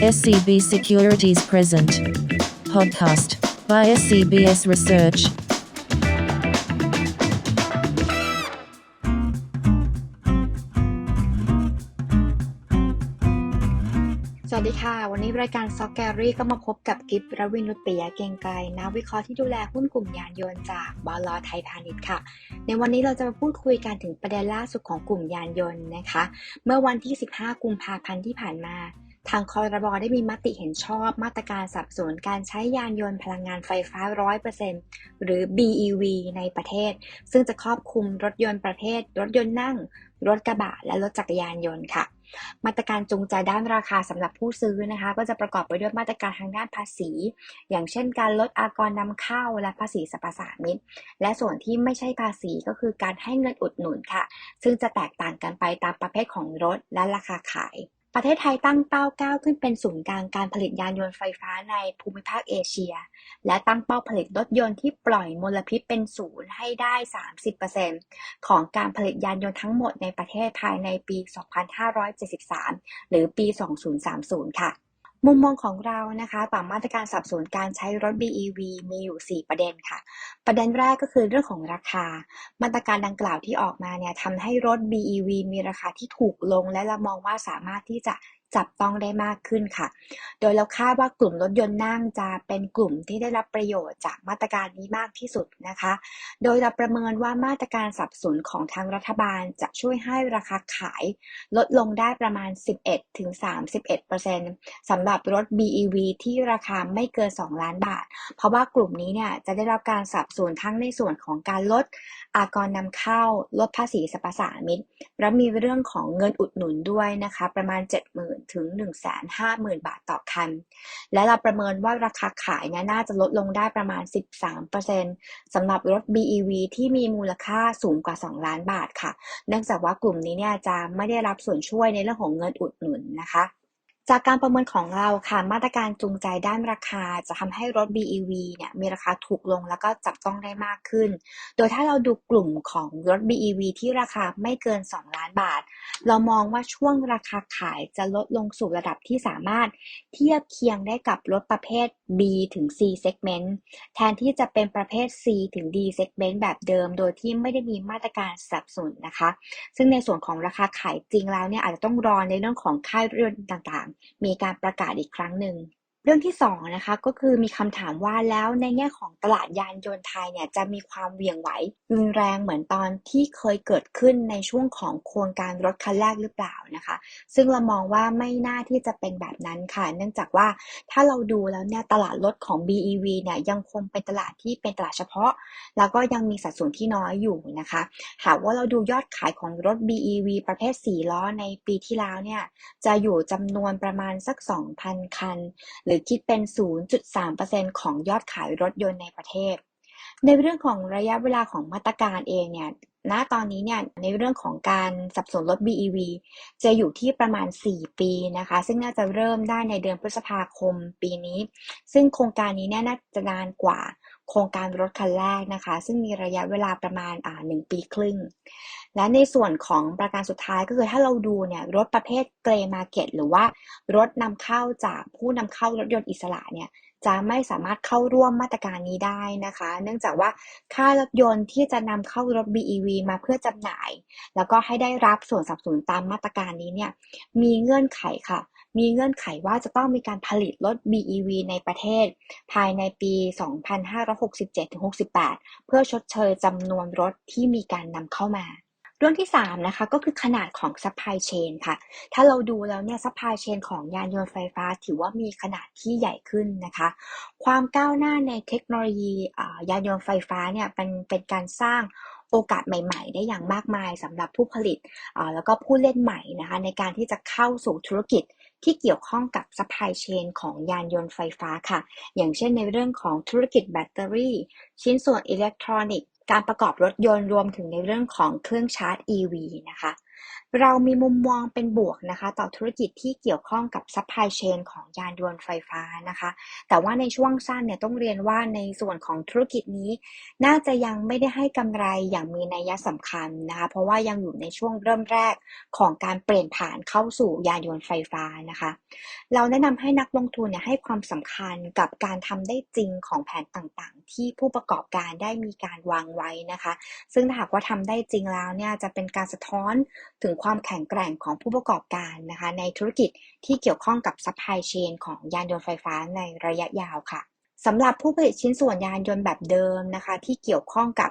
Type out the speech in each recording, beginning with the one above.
SCB Securities Present. Podcast by SCBS Research. สวัสดีค่ะ วันนี้รายการซ็อกแกรี่ก็มาพบกับกิฟรวินุตปิยะเกรียงไกรนักวิเคราะห์ที่ดูแลหุ้นกลุ่มยานยนต์จากบลไทยพาณิชย์ค่ะ ในวันนี้เราจะมาพูดคุยกันถึงประเด็นล่าสุดของกลุ่มยานยนต์นะคะ เมื่อวันที่ 15 กุมภาพันธ์ที่ผ่านมา ทางคอรบได้มีมติเห็นชอบมาตรการสับสนุนการใช้ยานยนต์พลังงานไฟฟ้า 100%หรือ BEV ในประเทศ ซึ่งจะครอบคลุมรถยนต์ประเภท รถยนต์นั่ง รถกระบะ และรถจักรยานยนต์ค่ะ มาตรการจูงใจด้านราคาสำหรับผู้ซื้อนะคะ ก็จะประกอบไปด้วยมาตรการทางด้านภาษี อย่างเช่น การลดอากรนำเข้าและภาษีสรรพสามิตและส่วนที่ไม่ใช่ภาษีก็คือการให้เงินอุดหนุนค่ะ ซึ่งจะแตกต่างกันไปตามประเภทของรถและราคาขาย ประเทศไทยตั้งเป้าก้าวขึ้นเป็นศูนย์กลางการผลิตยานยนต์ไฟฟ้าในภูมิภาคเอเชีย และตั้งเป้าผลิตรถยนต์ที่ปล่อยมลพิษเป็นศูนย์ให้ได้ 30%ของการผลิตยานยนต์ทั้งหมดในประเทศภายในปี 2573 หรือปี 2030 ค่ะ มุมมองของเรานะคะต่อมาตรการสับสนุนการใช้รถ BEV มีอยู่ 4 ประเด็นค่ะ ประเด็นแรกก็คือเรื่องของราคา มาตรการดังกล่าวที่ออกมาเนี่ยทำให้รถ BEV มีราคาที่ถูกลง และเรามองว่าสามารถที่จะ จับต้องได้มากขึ้นค่ะ โดยเราคาดว่ากลุ่มรถยนต์นั่งจะเป็นกลุ่มที่ได้รับประโยชน์จากมาตรการนี้มากที่สุดนะคะ โดยเราประเมินว่ามาตรการสับสนของทางรัฐบาลจะช่วยให้ราคาขาย ลดลงได้ประมาณ 11-31%สำหรับรถ BEV ที่ราคาไม่เกิน 2 ล้านบาท เพราะว่ากลุ่มนี้เนี่ยจะได้รับการสับสนทั้งในส่วนของการลดอากรนำเข้า ลดภาษีสรรพสามิตและมีเรื่องของเงินอุดหนุนด้วยนะคะ ประมาณ70,000ถึง150,000 บาทต่อคัน และเราประเมินว่าราคาขายเนี่ยน่าจะลดลงได้ประมาณ 13%สำหรับรถ BEV ที่มีมูลค่าสูงกว่า 2 ล้านบาทค่ะ เนื่องจากว่ากลุ่มนี้เนี่ยจะไม่ได้รับส่วนช่วยในเรื่องของเงินอุดหนุนนะคะ จากการประเมินของเราค่ะ มาตรการจูงใจด้านราคา จะทำให้รถ BEV เนี่ยมีราคาถูกลงแล้วก็จับต้องได้มากขึ้น โดยถ้าเราดูกลุ่มของรถ BEV ที่ราคาไม่เกิน 2 ล้านบาท เรามองว่าช่วงราคาขายจะลดลงสู่ระดับที่สามารถเทียบเคียงได้กับรถประเภท B ถึง C segment แทนที่จะเป็นประเภท C ถึง D segment แบบเดิม โดยที่ไม่ได้มีมาตรการสนับสนุนนะคะ ซึ่งในส่วนของราคาขายจริงแล้วเนี่ยอาจจะต้องรอในเรื่องของค่ายรถยนต์ต่างๆมีการประกาศอีกครั้งหนึ่ง เรื่องที่สองนะคะก็คือมีคำถามว่าแล้วในแง่ของตลาดยานยนต์ไทยเนี่ยจะมีความเหวี่ยงไหวรุนแรงเหมือนตอนที่เคยเกิดขึ้นในช่วงของโครงการรถคันแรกหรือเปล่านะคะ ซึ่งเรามองว่าไม่น่าที่จะเป็นแบบนั้นค่ะ เนื่องจากว่าถ้าเราดูแล้วเนี่ยตลาดรถของ BEV เนี่ยยังคงเป็นตลาดที่เป็นตลาดเฉพาะ แล้วก็ยังมีสัดส่วนที่น้อยอยู่นะคะ หากว่าเราดูยอดขายของรถ BEV ประเภท4ล้อในปีที่แล้วเนี่ยจะอยู่จำนวนประมาณสัก 2,000 คันรือคิดเป็น 0.3%ของยอดขายรถยนต์ในประเทศ ในเรื่องของระยะเวลาของมาตรการเองเนี่ยณตอนนี้เนี่ยในเรื่องของการสับสนรถ BEV จะอยู่ที่ประมาณ 4 ปีนะคะ ซึ่งน่าจะเริ่มได้ในเดือนพฤษภาคมปีนี้ ซึ่งโครงการนี้เนี่ยน่าจะนานกว่า โครงการรถคันแรกนะคะ ซึ่งมีระยะเวลาประมาณอ่า1ปีครึ่ง และในส่วนของประการสุดท้ายก็คือถ้าเราดูเนี่ยรถประเภทเกรย์มาเก็ตหรือว่ารถนำเข้าจากผู้นำเข้ารถยนต์อิสระเนี่ยจะไม่สามารถเข้าร่วมมาตรการนี้ได้นะคะ เนื่องจากว่าค่ารถยนต์ที่จะนำเข้ารถ BEV มาเพื่อจำหน่าย แล้วก็ให้ได้รับส่วนสนับสนุนตามมาตรการนี้เนี่ยมีเงื่อนไขค่ะ มีเงื่อนไขว่าจะต้องมีการผลิตรถ BEV ในประเทศ ภายในปี 2567-68 เพื่อชดเชยจำนวนรถที่มีการนำเข้ามาเรื่องที่3นะคะก็คือขนาดของ supply chain ค่ะ ถ้าเราดูแล้วเนี่ย supply chain ของยานยนต์ไฟฟ้า ถือว่ามีขนาดที่ใหญ่ขึ้นนะคะ ความก้าวหน้าในเทคโนโลยียานยนต์ไฟฟ้าเนี่ยเป็นเป็นการสร้างโอกาสใหม่ๆ ได้อย่างมากมายสำหรับผู้ผลิตแล้วก็ผู้เล่นใหม่นะคะในการที่จะเข้าสู่ธุรกิจ ที่เกี่ยวข้องกับ supply chain ของยานยนต์ไฟฟ้าค่ะ อย่างเช่นในเรื่องของธุรกิจแบตเตอรี่ ชิ้นส่วนอิเล็กทรอนิกส์ การประกอบรถยนต์รวมถึงในเรื่องของเครื่องชาร์จ EV นะคะ เรามีมุมมองเป็นบวกนะคะ ต่อธุรกิจที่เกี่ยวข้องกับ supply chain ของยานยนต์ไฟฟ้านะคะ แต่ว่าในช่วงสั้นเนี่ยต้องเรียนว่าในส่วนของธุรกิจนี้ น่าจะยังไม่ได้ให้กำไรอย่างมีนัยสำคัญนะคะ เพราะว่ายังอยู่ในช่วงเริ่มแรกของการเปลี่ยนผ่านเข้าสู่ยานยนต์ไฟฟ้านะคะ เราแนะนำให้นักลงทุนเนี่ยให้ความสำคัญกับการทำได้จริงของแผนต่างๆ ที่ผู้ประกอบการได้มีการวางไว้นะคะ ซึ่งถ้าหากว่าทำได้จริงแล้วเนี่ยจะเป็นการสะท้อนถึงความแข็งแกร่งของผู้ประกอบการนะคะ ในธุรกิจที่เกี่ยวข้องกับ supply chain ของยานยนต์ไฟฟ้าในระยะยาวค่ะสำหรับผู้ผลิตชิ้นส่วนยานยนต์แบบเดิมนะคะ ที่เกี่ยวข้องกับ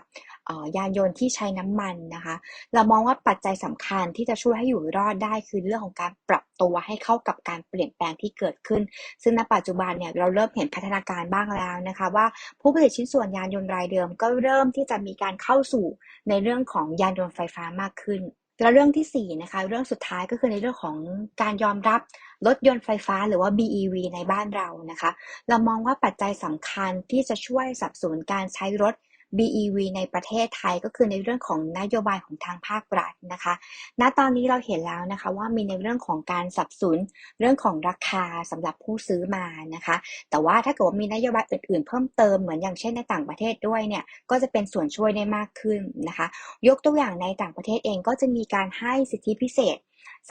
ยานยนต์ที่ใช้น้ำมันนะคะ เรามองว่าปัจจัยสำคัญที่จะช่วยให้อยู่รอดได้คือเรื่องของการปรับตัวให้เข้ากับการเปลี่ยนแปลงที่เกิดขึ้น ซึ่งณปัจจุบันเนี่ยเราเริ่มเห็นพัฒนาการบ้างแล้วนะคะ ว่าผู้ผลิตชิ้นส่วนยานยนต์รายเดิม ก็เริ่มที่จะมีการเข้าสู่ในเรื่องของยานยนต์ไฟฟ้ามากขึ้น และเรื่องที่ 4 นะคะ เรื่องสุดท้ายก็คือในเรื่องของการยอมรับรถยนต์ไฟฟ้าหรือว่า BEV ในบ้านเรานะคะ เรามองว่าปัจจัยสำคัญที่จะช่วยสับสนการใช้รถ BEV ในประเทศไทยก็คือในเรื่องของนโยบายของทางภาครัฐนะคะ ณ ตอนนี้เราเห็นแล้วนะคะว่ามีในเรื่องของการสับสนุนเรื่องของราคาสำหรับผู้ซื้อมานะคะ แต่ว่าถ้าเกิดว่ามีนโยบายอื่นๆ เพิ่มเติมเหมือนอย่างเช่นในต่างประเทศด้วยเนี่ย ก็จะเป็นส่วนช่วยได้มากขึ้นนะคะ ยกตัวอย่างในต่างประเทศเองก็จะมีการให้สิทธิพิเศษ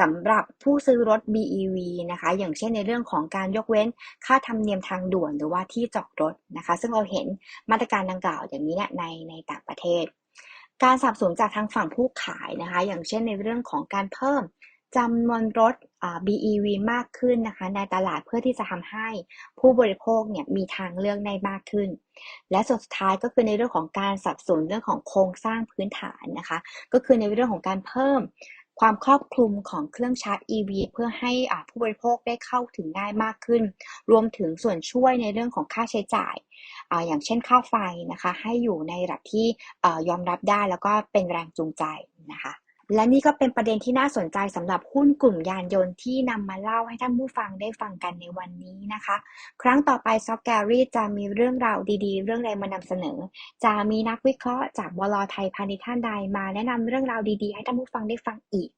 สำหรับผู้ซื้อรถ BEV นะคะ อย่างเช่นในเรื่องของการยกเว้นค่าธรรมเนียมทางด่วนหรือว่าที่จอดรถนะคะ ซึ่งเราเห็นมาตรการดังกล่าวอย่างนี้เนี่ยในในต่างประเทศ การสับสนจากทางฝั่งผู้ขายนะคะ อย่างเช่นในเรื่องของการเพิ่มจำนวนรถ BEV มากขึ้นนะคะ ในตลาดเพื่อที่จะทำให้ผู้บริโภคเนี่ยมีทางเลือกได้มากขึ้น และส่วนสุดท้ายก็คือในเรื่องของการสับสนเรื่องของโครงสร้างพื้นฐานนะคะ ก็คือในเรื่องของการเพิ่ม ความครอบคลุมของเครื่องชาร์จ EV เพื่อให้อาผู้บริโภคได้เข้าถึงง่ายมากขึ้น รวมถึงส่วนช่วยในเรื่องของค่าใช้จ่ายอ่าอย่างเช่นค่าไฟนะคะ ให้อยู่ในระดับที่อ่ายอมรับได้แล้วก็เป็นแรงจูงใจนะคะ และนี่ก็เป็นประเด็นที่น่าสนใจสำหรับหุ้นกลุ่มยานยนต์ที่นำมาเล่าให้ท่านผู้ฟังได้ฟังกันในวันนี้นะคะ ครั้งต่อไปซอฟแกรี่จะมีเรื่องราวดีๆ เรื่องใดมานำเสนอ จะมีนักวิเคราะห์จากบลไทยพาณิชย์ท่านใดมาแนะนำเรื่องราวดีๆ ให้ท่านผู้ฟังได้ฟังอีก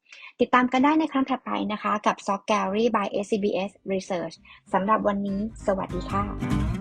ติดตามกันได้ในครั้งถัดไปนะคะ กับ s o c g a r y by SCBS Research สำหรับวันนี้ สวัสดีค่ะ